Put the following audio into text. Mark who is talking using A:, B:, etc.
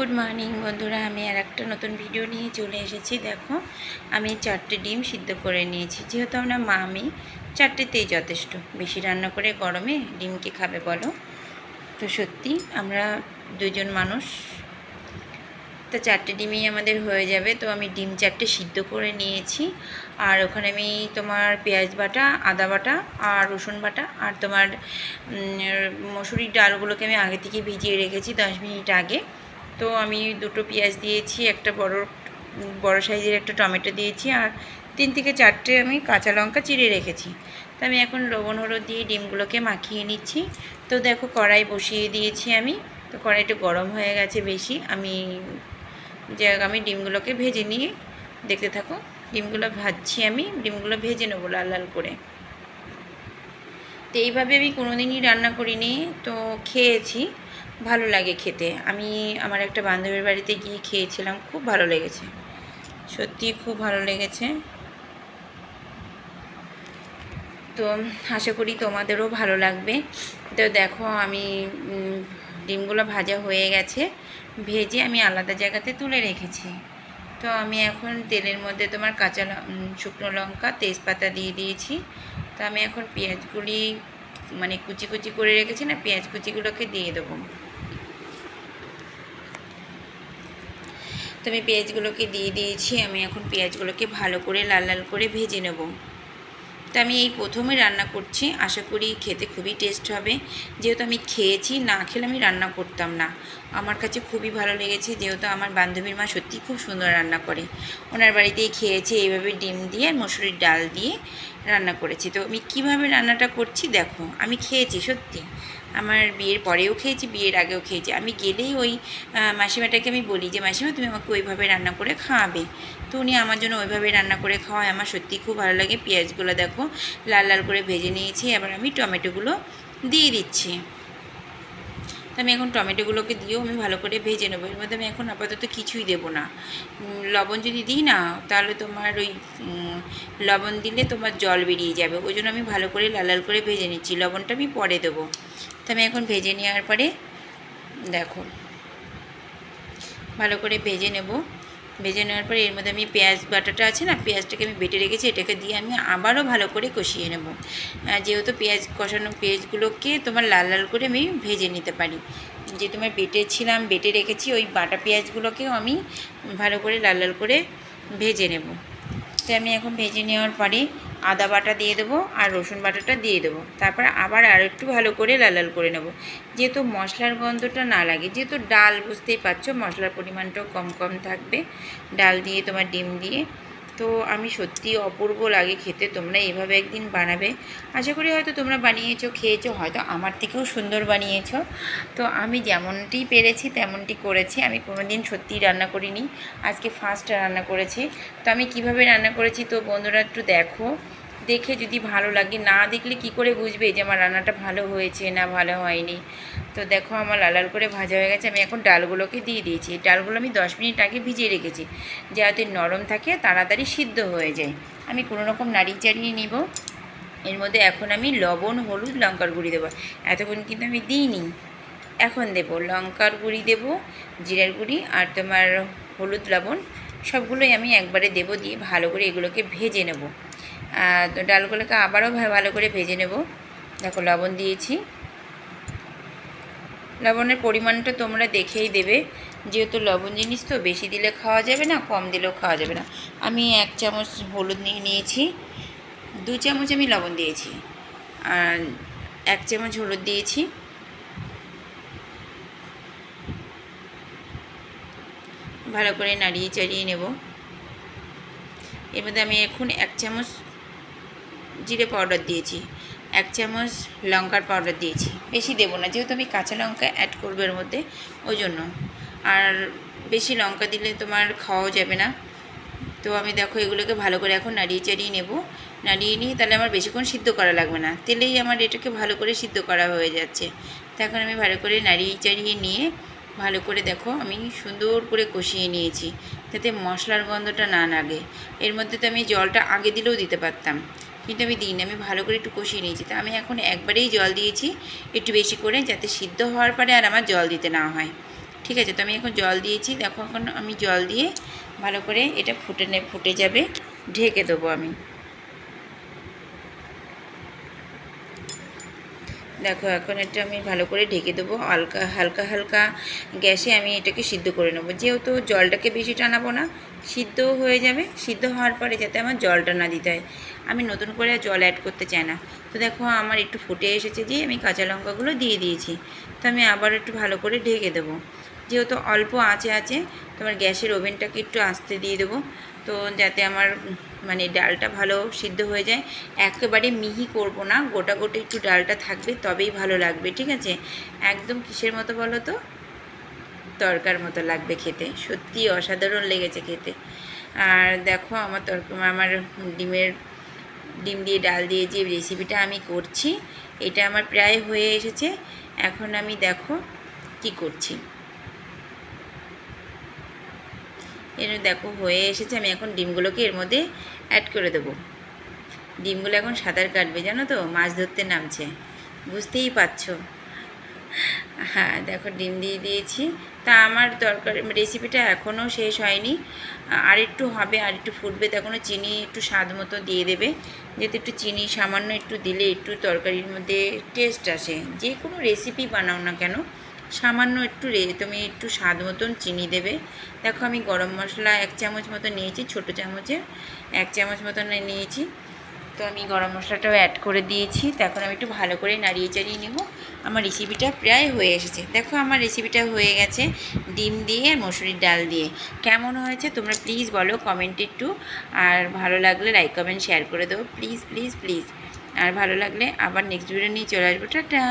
A: Good morning বন্ধুরা, আমি আর একটা নতুন ভিডিও নিয়ে চলে এসেছি। দেখো, আমি চারটে ডিম সিদ্ধ করে নিয়েছি। যেহেতু আমরা মা, আমি চারটেতেই যথেষ্ট। বেশি রান্না করে গরমে ডিমকে খাবে বলো? তো সত্যি, আমরা দুজন মানুষ, তো চারটে ডিমই আমাদের হয়ে যাবে। তো আমি ডিম চারটে সিদ্ধ করে নিয়েছি। আর ওখানে আমি তোমার পেঁয়াজ বাটা, আদা বাটা আর রসুন বাটা আর তোমার মসুরির ডালগুলোকে আমি আগে থেকে ভিজিয়ে রেখেছি দশ মিনিট আগে। তো আমি দুটো পেঁয়াজ দিয়েছি, একটা বড় বড় সাইজের একটা টমেটো দিয়েছি আর তিন থেকে চারটে আমি কাঁচা লঙ্কা চিড়ে রেখেছি। তো আমি এখন লবণ, হলুদ দিয়ে ডিমগুলোকে মাখিয়ে নিচ্ছি। তো দেখো কড়াই বসিয়ে দিয়েছি আমি। তো কড়াইটা গরম হয়ে গেছে বেশি। আমি যে আমি ডিমগুলোকে ভেজে নিয়ে দেখতে থাকো, ডিমগুলো ভাজছি আমি, ডিমগুলো ভেজে নেব লাল লাল করে। তো এইভাবে আমি কোনোদিনই রান্না করিনি, তো খেয়েছি। ভালো লাগে খেতে। আমি আমার একটা বান্ধবীর বাড়িতে গিয়ে খেয়েছিলাম, খুব ভালো লেগেছে। সত্যি খুব ভালো লেগেছে। তো আশা করি তোমাদেরও ভালো লাগবে। তো দেখো আমি ডিমগুলো ভাজা হয়ে গেছে। ভেজে আমি আলাদা জায়গাতে তুলে রেখেছি। তো আমি এখন তেলের মধ্যে তোমার কাঁচা শুকনো লঙ্কা, তেজপাতা দিয়ে দিয়েছি। তো আমি এখন পেঁয়াজগুলি মানে কুচি কুচি করে রেখেছি না, পেঁয়াজ কুচিগুলোকে দিয়ে দেবো। তো আমি পেঁয়াজগুলোকে দিয়ে দিয়েছি, আমি এখন পেঁয়াজগুলোকে ভালো করে লাল লাল করে ভেজে নেব। তো আমি এই প্রথমে রান্না করছি, আশা করি খেতে খুবই টেস্ট হবে। যেহেতু আমি খেয়েছি, না খেলে আমি রান্না করতাম না। আমার কাছে খুবই ভালো লেগেছে, যেহেতু আমার বান্ধবীর মা সত্যি খুব সুন্দর রান্না করে। ওনার বাড়িতেই খেয়েছি, এইভাবে ডিম দিয়ে মসুরির ডাল দিয়ে রান্না করেছি। তো আমি কীভাবে রান্নাটা করছি, দেখো, আমি খেয়েছি সত্যি। আমার বিয়ের পরেও খেয়েছি, বিয়ের আগেও খেয়েছি। আমি গেলেই ওই মাসিমাটাকে আমি বলি যে, মাসিমা, তুমি আমাকে ওইভাবে রান্না করে খাওয়াবে। তো উনি আমার জন্য ওইভাবে রান্না করে খাওয়ায়। আমার সত্যি খুব ভালো লাগে। পেঁয়াজগুলো দেখো, লাল লাল করে ভেজে নিয়েছি। এবার আমি টমেটোগুলো দিয়ে দিচ্ছি। তো আমি এখন টমেটোগুলোকে দিয়েও আমি ভালো করে ভেজে নেব। এর মধ্যে আমি এখন আপাতত কিছুই দেবো না। লবণ যদি দিই না, তাহলে তোমার ওই লবণ দিলে তোমার জল বেরিয়ে যাবে। ওই জন্য আমি ভালো করে লাল লাল করে ভেজে নিচ্ছি। লবণটা আমি পরে দেবো। তো আমি এখন ভেজে নেওয়ার পরে, দেখো, ভালো করে ভেজে নেব। ভেজে নেওয়ার পরে এর মধ্যে আমি পেঁয়াজ বাটাটা আছে না, পেঁয়াজটাকে আমি বেটে রেখেছি, এটাকে দিয়ে আমি আবারও ভালো করে কষিয়ে নেব। যেহেতু পেঁয়াজ কষানো পেঁয়াজগুলোকে তোমার লাল লাল করে আমি ভেজে নিতে পারি। যে তোমার বেটেছিলাম, বেটে রেখেছি, ওই বাটা পেঁয়াজগুলোকেও আমি ভালো করে লাল লাল করে ভেজে নেব। তো আমি এখন ভেজে নেওয়ার পরে আদা বাটা দিয়ে দেবো আর রসুন বাটাটা দিয়ে দেবো। তারপর আবার আর একটু ভালো করে লাল লাল করে নেব। যেহেতু মশলার গন্ধটা না লাগে, যেহেতু ডাল বুঝতেই পারছ মশলার পরিমাণটাও কম কম থাকবে। ডাল দিয়ে তোমার ডিম দিয়ে তো আমি সত্যি অপূর্ব লাগে খেতে। তোমরা এইভাবে একদিন বানাবে। আশা করি হয়তো তোমরা বানিয়েছো, খেয়েছো, হয়তো আমার থেকেও সুন্দর বানিয়েছো। তো আমি যেমনটি পেরেছি, তেমনটি করেছি। আমি কোনো দিন সত্যিই রান্না করিনি। আজকে ফার্স্ট রান্না করেছি। তো আমি কীভাবে রান্না করেছি তো বন্ধুরা একটু দেখো। দেখে যদি ভালো লাগে, না দেখলে কি করে বুঝবে যে আমার রান্নাটা ভালো হয়েছে না ভালো হয়নি? তো দেখো আমার লাল লাল করে ভাজা হয়ে গেছে। আমি এখন ডালগুলোকে দিয়ে দিয়েছি। ডালগুলো আমি দশ মিনিট আগে ভিজিয়ে রেখেছি। যাতে নরম থাকে, তাড়াতাড়ি সিদ্ধ হয়ে যায়। আমি কোনো রকম নাড়িয়ে চাড়িয়ে নিব। এর মধ্যে এখন আমি লবণ, হলুদ, লঙ্কার গুঁড়ি দেবো। এতক্ষণ কিন্তু আমি দিইনি। এখন দেবো লঙ্কার গুঁড়ি দেবো, জিরার গুঁড়ি আর তোমার হলুদ, লবণ। সবগুলোই আমি একবারে দেবো দিয়ে ভালো করে এগুলোকে ভেজে নেব। তো ডালগুলোকে আবারও ভালো করে ভেজে নেব। দেখো লবণ দিয়েছি। লবণের পরিমাণটা তোমরা দেখেই দেবে। যেহেতু লবণ জিনিস তো বেশি দিলে খাওয়া যাবে না, কম দিলেও খাওয়া যাবে না। আমি এক চামচ হলুদ নিয়ে নিয়েছি, দু চামচ আমি লবণ দিয়েছি। আর এক চামচ হলুদ দিয়েছি। ভালো করে নাড়িয়ে চাড়িয়ে নেব। এর মধ্যে আমি এখন এক চামচ জিরে পাউডার দিয়েছি। এক চামচ লঙ্কার পাউডার দিয়েছি। বেশি দেবো না, যেহেতু আমি কাঁচা লঙ্কা অ্যাড করব এর মধ্যে, ওই জন্য। আর বেশি লঙ্কা দিলে তোমার খাওয়াও যাবে না। তো আমি দেখো এগুলোকে ভালো করে এখন নাড়িয়ে চাড়িয়ে নেব। নাড়িয়ে নিয়ে তাহলে আমার বেশিক্ষণ সিদ্ধ করা লাগবে না। তেলেই আমার এটাকে ভালো করে সিদ্ধ করা হয়ে যাচ্ছে। তো এখন আমি ভালো করে নাড়িয়ে চাড়িয়ে নিয়ে ভালো করে দেখো আমি সুন্দর করে কষিয়ে নিয়েছি, যাতে মশলার গন্ধটা না লাগে। এর মধ্যে তো আমি জলটা আগে দিলেও দিতে পারতাম। কিন্তু আমি দিই না আমি ভালো করে একটু কষিয়ে নিয়েছি। তো আমি এখন একবারেই জল দিয়েছি, একটু বেশি করে যাতে সিদ্ধ হওয়ার পরে আর আমার জল দিতে না হয়। ঠিক আছে, তো আমি এখন জল দিয়েছি। দেখো এখন আমি জল দিয়ে ভালো করে এটা ফুটে ফুটে যাবে, ঢেকে দেবো আমি। দেখো, এখন এটা আমি ভালো করে ঢেকে দেবো। হালকা হালকা হালকা গ্যাসে আমি এটাকে সিদ্ধ করে নেব। যেহেতু জলটাকে বেশি টানাবো না সিদ্ধ হয়ে যাবে। সিদ্ধ হওয়ার পরে যাতে আমার জলটা না দিতে হয়। আমি নতুন করে জল অ্যাড করতে চাই না। তো দেখো, আমার একটু ফুটে এসেছে যে আমি কাঁচা লঙ্কাগুলো দিয়ে দিয়েছি। তো আমি আবার একটু ভালো করে ঢেকে দেবো। যেহেতু অল্প আঁচে আছে তোমার গ্যাসের ওভেনটাকে একটু আস্তে দিয়ে দেবো। তো যাতে আমার মানে ডালটা ভালো সিদ্ধ হয়ে যায়। একেবারে মিহি করব না, গোটা গোটা একটু ডালটা থাকবে, তবেই ভালো লাগবে, ঠিক আছে? একদম কিসের মতো বলো তো? তরকার মতো লাগবে খেতে সত্যি অসাধারণ লেগেছে খেতে। আর দেখো আমার তরক আমার ডিমের, ডিম দিয়ে ডাল দিয়ে যে রেসিপিটা আমি করছি, এটা আমার প্রায় হয়ে এসেছে। এখন আমি দেখো কি করছি। এর দেখো, হয়ে এসেছে, আমি এখন ডিমগুলোকে এর মধ্যে অ্যাড করে দেবো। ডিমগুলো এখন সাঁতার কাটবে, জানো তো? মাছ ধরতে নামছে। বুঝতেই পারছ? হ্যাঁ দেখো, ডিম দিয়ে দিয়েছি। তা আমার দরকার রেসিপিটা এখনও শেষ হয়নি। আর একটু হবে, আর একটু ফুটবে। তখনও চিনি একটু স্বাদ মতো দিয়ে দেবে। যেহেতু একটু চিনি, সামান্য একটু দিলে একটু তরকারির মধ্যে টেস্ট আসে। যে কোনো রেসিপি বানাও না কেন। সামান্য একটু রে, তুমি একটু স্বাদ মতন চিনি দেবে। দেখো আমি গরম মশলা এক চামচ মতো নিয়েছি, ছোটো চামচে এক চামচ মতন নিয়েছি। তো আমি গরম মশলাটাও অ্যাড করে দিয়েছি। তো এখন আমি একটু ভালো করে নাড়িয়ে চাড়িয়ে নেব। আমার রেসিপিটা প্রায় হয়ে এসেছে। দেখো আমার রেসিপিটা হয়ে গেছে ডিম দিয়ে আর মসুরির ডাল দিয়ে। কেমন হয়েছে তোমরা প্লিজ বলো কমেন্টে একটু। আর ভালো লাগলে লাইক কমেন্ট শেয়ার করে দেবো। প্লিজ প্লিজ প্লিজ আর ভালো লাগলে আবার নেক্সট ভিডিও নিয়ে চলে আসব। টাটা!